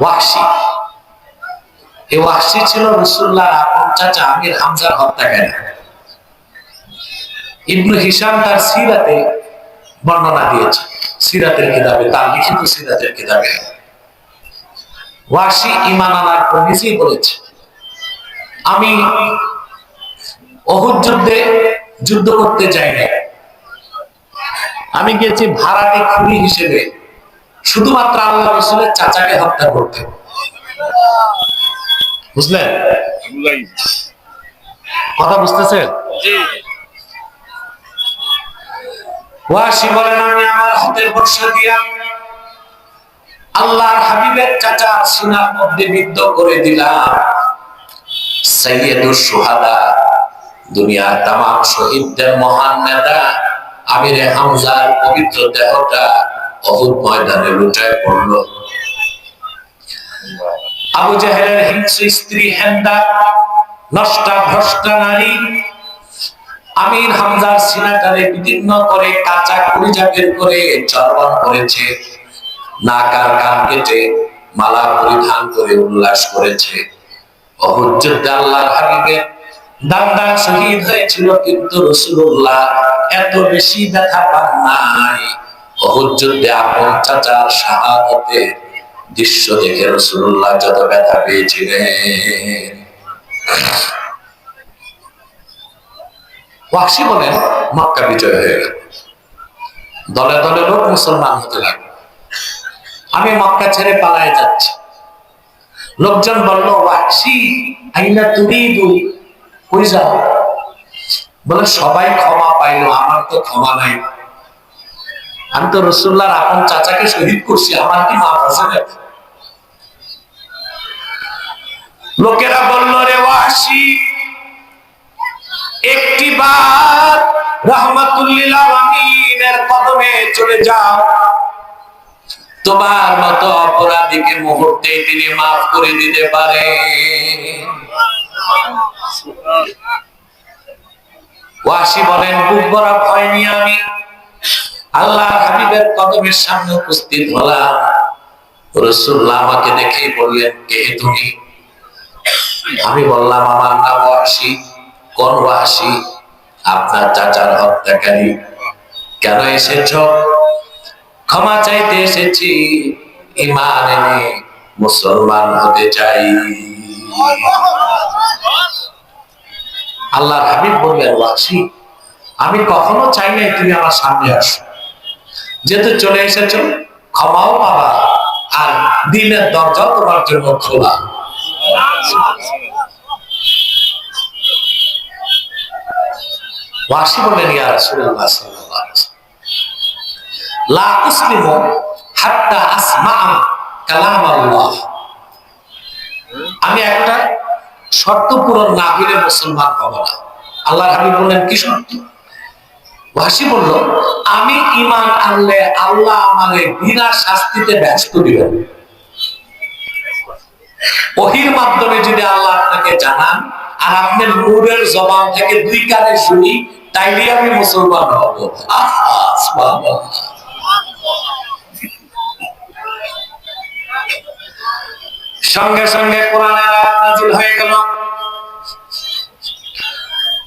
ওয়াহশি এই ওয়াহশি ছিল আপন চাচা আমির হামজার হত্যাকারী। ইবনু হিসাম তার সিরাতে বর্ণনা দিয়েছে। সিরাতের কিতাবে, তার লিখিত সিরাতের কিতাবে। ওয়াসি ইমান আনার পর নিজেই বলেছে, আমি অহুদ যুদ্ধে যুদ্ধ করতে যাই না আমি গেছি ভাড়াটে খুনি হিসেবে। শুধুমাত্র আল্লাহ রসুলের চাচাকে হত্যা করতে বুঝলেন? কথা বুঝতেছেন? ওয়াসি বলেন আমি আমার হাতের বর্ষা দিয়া আল্লাহর হাবিবের চাচা সিনার মধ্যে বিদ্ধ করে দিলাম। সৈয়দুর সুহাদা দুনিয়ার শহীদদের মহান নেতা আমিরে হামজার পবিত্র দেহটা অহুদ ময়দানে লুটায় পড়ল। আবু জাহেলের স্ত্রী হেন্দা নষ্টা ভ্রষ্টা নারী। আমির হামজার করে কাঁচা করে চর্বণ করেছে। নাকার কান কেটে মালা পরিধান করে উল্লাস করেছে। অহুজ্জুদ্দে আল্লাহর হাবিবের দান শহীদ হয়েছিল কিন্তু রসুল্লাহ এত বেশি ব্যথা পান নাই। দৃশ্য দেখে রসুল্লাহ যত ব্যথা পেয়েছিলেন। ওয়াসি বলেন, মক্কা বিজয় হয়ে গেল। দলে দলে লোক মুসলমান হতে লাগল। আমি মক্কা ছেড়ে পালায় যাচ্ছি। লোকজন বলল, ওয়াসি, আইনা তুরিদু? বলে, সবাই ক্ষমা পাইলো, আমার তো ক্ষমা নাই। আমি তো রসুল্লাহর আপন চাচাকে শহীদ করছি, আমার কি মাফ আছে? লোকেরা বলল, রে ওয়াসি, একটি বার রহমাতুল্লিল আলামিনের কদমে চলে যাও। তোমার মতো অপরাধীকে মুহূর্তে তিনি মাফ করে দিতে পারে। ওয়াসি বলেন, বুক ভয় নিয়ে আমি আল্লাহ হাবিবের কদমের সামনে উপস্থিত হলাম। রসুল্লাহ আমাকে দেখেই বললেন কে তুমি? আমি বললাম, আমার নাম ওয়াসি, কোন ওয়াসি? আপনার চাচার হত্যাকারী। কেন এসেছ? ক্ষমা চাইতে এসেছি ইমান এনে মুসলমান হতে চাই। আল্লাহর হাবিব বললেন, ওয়াসি, আমি কখনো চাই নাই তুমি আমার সামনে আসো। যেহেতু চলে এসেছ, ক্ষমাও পাবা আর দিনের দরজা তোমার জন্য খোলা। আমি একটা শর্ত পূরণ না হইলে মুসলমান হব না। আল্লাহ বললেন, কি শর্ত? ওয়াসি বলল, আমি ইমান আনলে আল্লাহ আমাকে বিনা শাস্তিতে ব্যস্ত দিবেন। ওহির মাধ্যমে যদি আল্লাহ আপনাকে জানান, আর আপনি নূরের জবান থেকে দুই কানে শুনি তাইলে আমি মুসলমান হব। সঙ্গে সঙ্গে কোরআনের আয়াত নাযিল হয়ে গেল।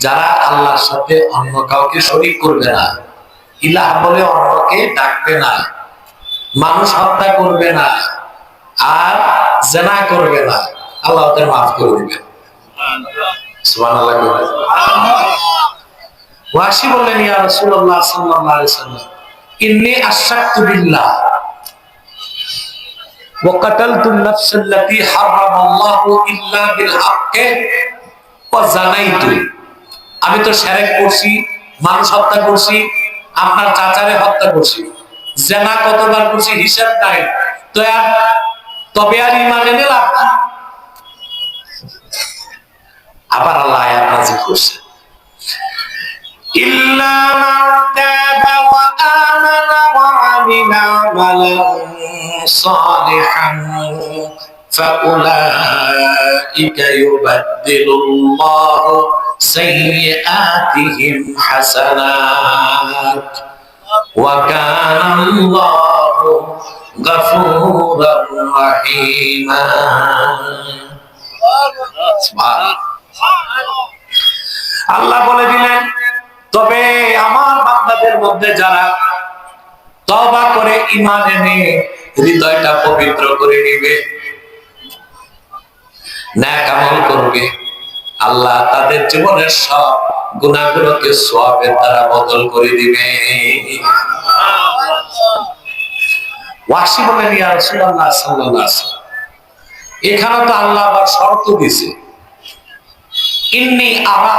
যারা আল্লাহর সাথে অন্য কাউকে শরীক করবে না। ইলাহ বলে অন্যকে ডাকবে না। মানুষ হত্যা করবে না। আর জেনা করবে না। আল্লাহ ওদের মাফ করে দিবেন। জানাইতু। আমি তো শিরক করছি মানুষ হত্যা করছি আপনার চাচারে হত্যা করছি জেনা কতবার করছি হিসাব নাই তো আর তবে আর ইমান এনে লাভ কি? আবার আল্লাহ আয়াত নাযিল করছে إلا من تاب وآمن وعمل عملا صالحا فأولئك يبدل الله سيئاتهم حسنات وكان الله غفورا رحيما سبحان الله আল্লাহ বলে দিলেন তবে আমার বান্দাদের মধ্যে যারা তবা করে ইমান এনে হৃদয়টা পবিত্র করে নিবে ন্যাক আমল করবে আল্লাহ তাদের জীবনের সব গুণাগুলোকে সোয়াবের দ্বারা বদল করে দিবে। এখানে তো আল্লাহ আবার শর্ত দিয়েছে। ইন্নি আরা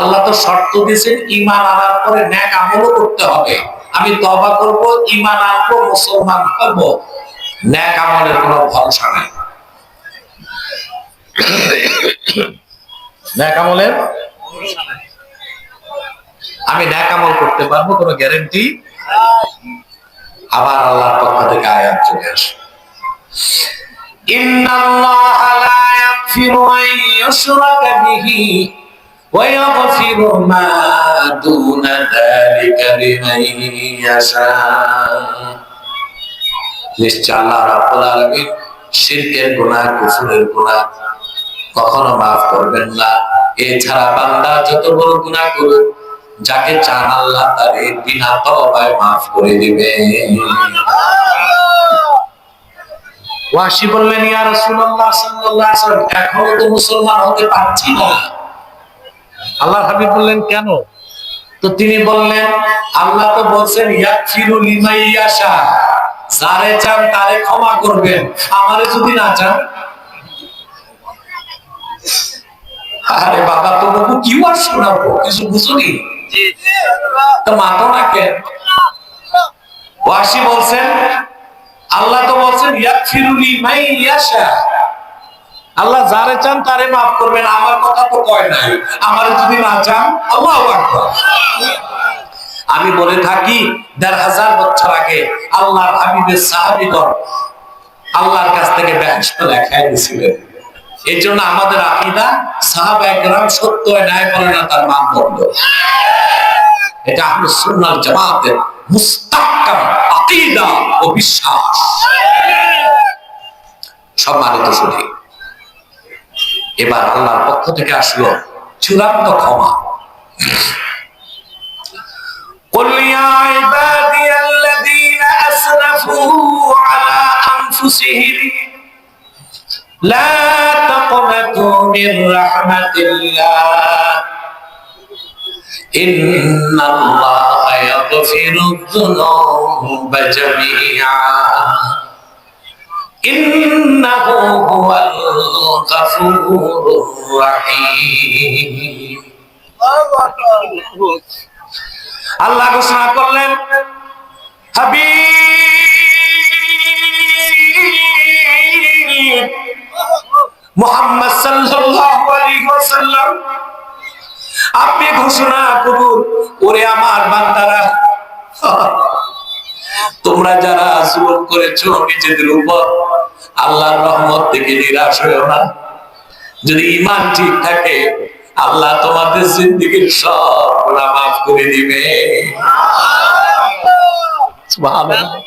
আল্লাহ তো শর্ত দিয়েছেন ঈমান আনার পরে নেক আমলও করতে হবে। আমি তওবা করব, ঈমান আনব, মুসলমান হব। ন্যাক আমলের কোনো ভরসা নাই। নেক আমলের আমি নেক আমল করতে পারবো কোনো গ্যারান্টি আবার আল্লাহর পক্ষ থেকে আয়াত চলে আসে إن الله لا يغفر أن يشرك به ويغفر ما دون ذلك لمن يشاء নিশ্চয় আল্লাহ রাব্বুল আলামিন শিরকের গুনাহ কুফরের গুনাহ কখনো মাফ করবেন না। এছাড়া বান্দা যত বড় গুনাহ করুক, যাকে চান আল্লাহ তারে বিনা তওবায় মাফ করে ওয়াসি বললেন, ইয়া রাসূলুল্লাহ সাল্লাল্লাহু আলাইহি ওয়াসাল্লাম, এখনও তো মুসলমান হতে পারছি না। আল্লাহ হাবিব বললেন, কেন? তো তিনি বললেন, আল্লাহ তো বলছেন ইয়াগফিরু লিমান ইয়াশা। যারে চান তারে ক্ষমা করবেন। আমারে যদি না চান আরে বাবা তোমাকে কি আর শোনাবো কিছু বুঝুনি তো মাতো না কেন ওয়াসি বলছেন আল্লাহ তো বলছেন ইয়াগফিরুলি মাই ইয়াশা। আল্লাহ যারে চান তারে মাফ করবেন আমার কথা তো কয় নাই। আমার যদি না চান আল্লাহু আকবার। আমি বলে থাকি দেড় হাজার বছর আগে আল্লাহর হাবিবের সাহাবীগণ আল্লাহর কাছ থেকে বেহেশত লেখাই দিয়েছিলেন এই জন্য আমাদের আকিদা সাহাবা একরাম সত্য ন্যায় বলে না তার মানদণ্ড এটা আহলে সুন্নাহ জামাতের মুস্তাহকাম আকিদা ও বিশ্বাস সম্মানিত শুনি এবার আল্লাহর পক্ষ থেকে আসলো চূড়ান্ত ক্ষমা قل يا عبادي الذين أسرفوا على أنفسهم لا تقنطوا من رحمة الله إن الله يغفر الذنوب جميعا إنه هو الغفور الرحيم আল্লাহ ঘোষণা করলেন হাবিব মোহাম্মদ সাল্লাল্লাহু আলাইহি ওয়াসাল্লাম। আপনি ঘোষণা করুন ওরে আমার বান্দারা, তোমরা যারা জুলুম করেছ নিজেদের উপর, আল্লাহর রহমত থেকে নিরাশ হয়েও না। যদি ইমান ঠিক থাকে, আল্লাহ তোমাদের জিন্দগির সব গুনাহ মাফ করে দিবে। সুবহানাল্লাহ।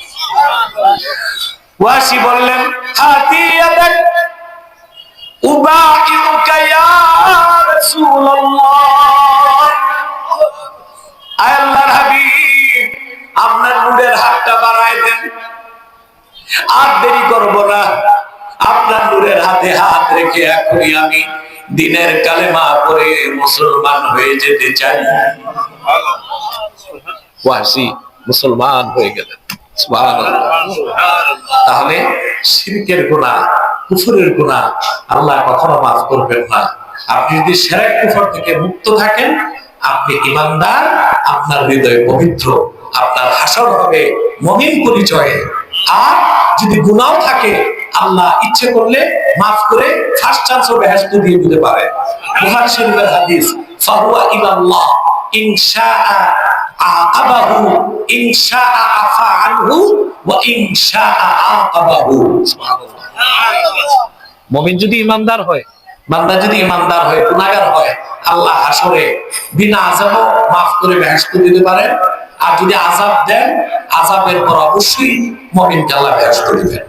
ওয়াসি বললেন হাতিয়াদাক উবাইউকা ইয়া রাসূলুল্লাহ আয় আল্লাহর হাবিব আপনার নূরের হাতটা বাড়ায় দেন। আর দেরি করব না আপনার নূরের হাতে হাত রেখে এখনই আমি দিনের কালেমা পড়ে মুসলমান হয়ে যেতে চাই। ওয়াসি মুসলমান হয়ে গেলেন। তাহলে শিরকের গুণা কুফুরের গুণা আল্লাহ কখনো মাফ করবেন না। আপনি যদি সেরেক কুফর থেকে মুক্ত থাকেন, আপনি ইমানদার আপনার হৃদয় পবিত্র, আপনার হাসর হবে মমিন পরিচয়ে। আর যদি গুনাও থাকে, আল্লাহ ইচ্ছে করলে মাফ করে ফার্স্ট চান্সও বেহেস্ত দিয়ে দিতে পারে। বুখারী শরীফের হাদিস, ফাহুয়া ইলাল্লাহ ইনশাআ আকাবাহু ইনশাআ আফা আনহু ওয়া ইনশাআ আকাবাহু মুমিন যদি ইমানদার হয়? বান্দা যদি ইমানদার হয় গুনাহগার হয় আল্লাহ হাসরে বিনা আযাবও মাফ করে বেহেশত দিতে পারেন আর যদি আযাব দেন আযাবের পর অবশ্যই মুমিনকে আল্লাহ বেহেশত দিবেন।